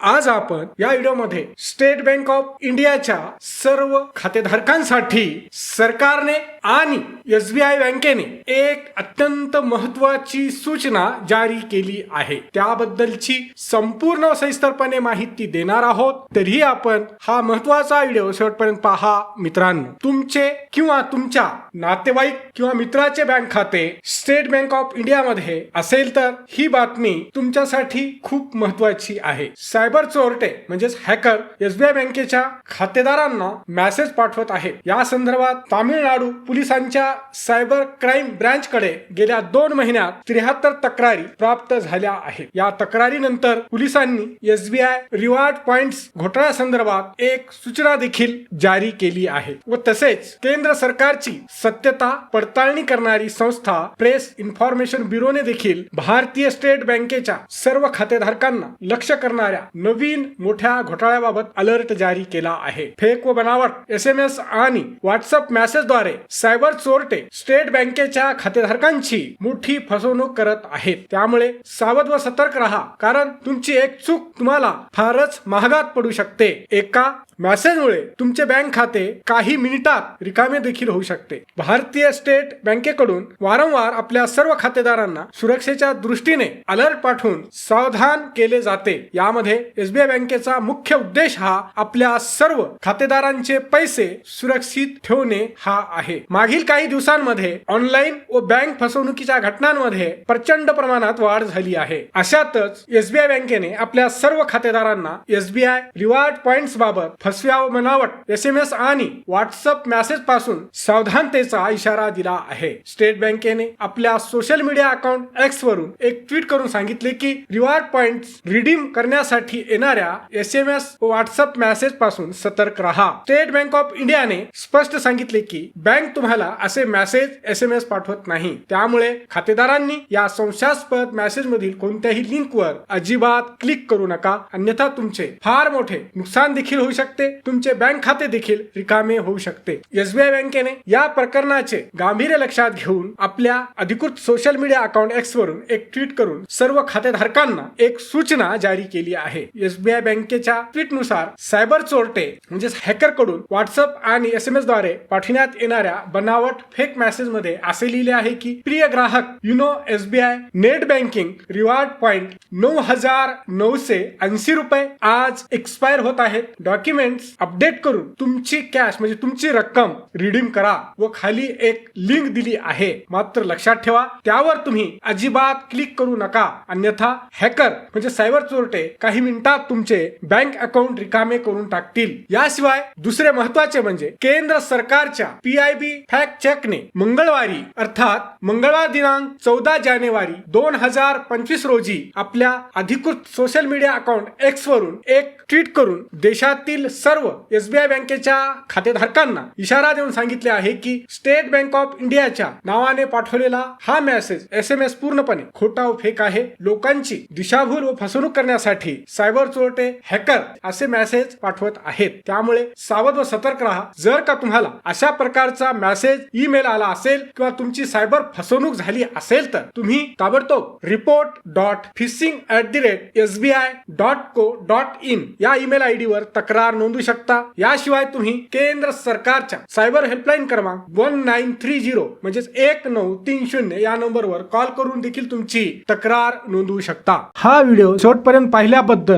आज आपण या व्हिडिओमध्ये स्टेट बँक ऑफ इंडियाच्या सर्व खातेधारकांसाठी सरकारने आणि एस बी आय बँकेने एक अत्यंत महत्वाची सूचना जारी केली आहे. त्याबद्दलची संपूर्ण सविस्तरपणे माहिती देणार आहोत. तरीही आपण हा महत्त्वाचा व्हिडिओ शेवटपर्यंत पहा. मित्रांनो तुमचे किंवा तुमच्या नातेवाईक किंवा मित्राचे बँक खाते स्टेट बँक ऑफ इंडियामध्ये असेल तर ही बातमी तुमच्यासाठी खूप महत्वाची आहे. सायबर चोरटे म्हणजेच हॅकर एसबीआय बँकेच्या खातेदारांना मेसेज पाठवत आहे या संदर्भात तामिळनाडू पोलिसांच्या सायबर क्राईम ब्रँच कडे गेल्या दोन महिन्यात त्र्याहत्तर तक्रारी प्राप्त झाल्या आहेत. या तक्रारीनंतर पोलिसांनी एसबीआय रिवॉर्ड पॉइंट घोटाळ्या संदर्भात एक सूचना देखील जारी केली आहे व तसेच केंद्र सरकारची सत्यता पडताळणी करणारी संस्था प्रेस इन्फॉर्मेशन ब्युरोने देखील भारतीय स्टेट बँकेच्या सर्व खातेधारकांना लक्ष करणाऱ्या नवीन मोठ्या घोटाळ्याबाबत अलर्ट जारी केला आहे. फेक व बनावट एस एम एस आणि व्हॉट्सअप मेसेजद्वारे सायबर चोरटे स्टेट बँकेच्या खातेधारकांची मोठी फसवणूक करत आहेत. त्यामुळे सावध व सतर्क राहा कारण तुमची एक चूक तुम्हाला फारच महागात पडू शकते. एका मेसेजमुळे तुमचे बँक खाते काही मिनिटात रिकामे देखील होऊ शकते. भारतीय स्टेट बँकेकडून वारंवार आपल्या सर्व खातेदारांना सुरक्षेच्या दृष्टीने अलर्ट पाठवून सावधान केले जाते. यामध्ये एसबीआय बँकेचा मुख्य उद्देश हा आपल्या सर्व खातेदारांचे पैसे सुरक्षित ठेवणे हा आहे. मागील काही दिवसांमध्ये ऑनलाईन व बँक फसवणुकीच्या घटनांमध्ये प्रचंड प्रमाणात वाढ झाली आहे. अशातच एसबीआय बँकेने आपल्या सर्व खातेदारांना एसबीआय रिवॉर्ड पॉइंट्स बाबत फसव्या व बनावट एस एम एस आणि व्हॉट्सअप मेसेजपासून सावधानतेचा इशारा दिला आहे. स्टेट बँकेने आपल्या सोशल मीडिया अकाउंट एक्स वरून एक ट्विट करून सांगितले की रिवॉर्ड पॉइंट रिडीम करण्यासाठी येणाऱ्या एस एम एस व्हॉट्सअप मेसेजपासून सतर्क राहा. स्टेट बँक ऑफ इंडियाने स्पष्ट सांगितले की बँक तुम्हाला असे मेसेज एस एम एस पाठवत नाही. त्यामुळे खातेदारांनी या संशयास्पद मेसेज मधील कोणत्याही लिंकवर अजिबात क्लिक करू नका. अन्यथा तुमचे फार मोठे नुकसान देखील होऊ शकते. तुमचे बँक खाते देखील रिकामे होऊ शकते. एसबीआय बँकेने या प्रकरणाचे गांभीर्य लक्षात घेऊन आपल्या अधिकृत सोशल मीडिया अकाउंट एक्स वरून एक ट्विट करून सर्व खातेधारकांना एक सूचना जारी केली आहे. एसबीआय बँकेच्या ट्विटनुसार सायबर चोरटे म्हणजेच हॅकरकडून व्हॉट्सअप आणि एस एम एसद्वारे पाठविण्यात येणाऱ्या बनावट फेक मेसेजमध्ये असे लिहिले आहे की प्रिय ग्राहक YONO SBI net banking reward point नऊ हजार नऊशे ऐंशी रुपये आज एक्सपायर होत आहेत. डॉक्युमेंट्स अपडेट करून तुमची कॅश म्हणजे तुमची रक्कम रिडीम करा व खाली एक लिंक दिली आहे. मात्र लक्षात ठेवा त्यावर तुम्ही अजिबात क्लिक करू नका. अन्यथा हॅकर म्हणजे सायबर चोरटे काही मिनिट मिनिटात तुमचे बँक अकाउंट रिकामे करून टाकतील. याशिवाय दुसरे महत्त्वाचे म्हणजे केंद्र सरकारच्या पी आय बी फॅक्ट चेकने मंगळवारी अर्थात मंगळवार दिनांक चौदा जानेवारी दोन हजार पंचवीस रोजी आपल्या अधिकृत सोशल मीडिया अकाउंट एक्स वरून एक ट्विट करून देशातील सर्व एसबीआय बँकेच्या खातेधारकांना इशारा देऊन सांगितले आहे की स्टेट बँक ऑफ इंडियाच्या नावाने पाठवलेला हा मेसेज एस एम एस पूर्णपणे खोटा व फेक आहे. लोकांची दिशाभूल व फसवणूक करण्यासाठी सायबर चोरटे हॅकर असे मेसेज पाठवत आहेत. त्यामुळे सावध व सतर्क राहा. जर का तुम्हाला अशा प्रकारचा मेसेज ईमेल आला असेल किंवा तुमची सायबर फसवणूक झाली असेल तर तुम्ही ताबडतोब report dot phishing at the rate S B I dot co dot in या ईमेल आय डी वर तक्रार नोंदवू शकता. याशिवाय तुम्ही केंद्र सरकारच्या सायबर हेल्पलाईन क्रमांक वन नाईन थ्री झिरो म्हणजेच एक नऊ तीन शून्य या नंबरवर कॉल करून देखील तुमची तक्रार नोंदवू शकता. हा व्हिडिओ शेवटपर्यंत पाहिल्याबद्दल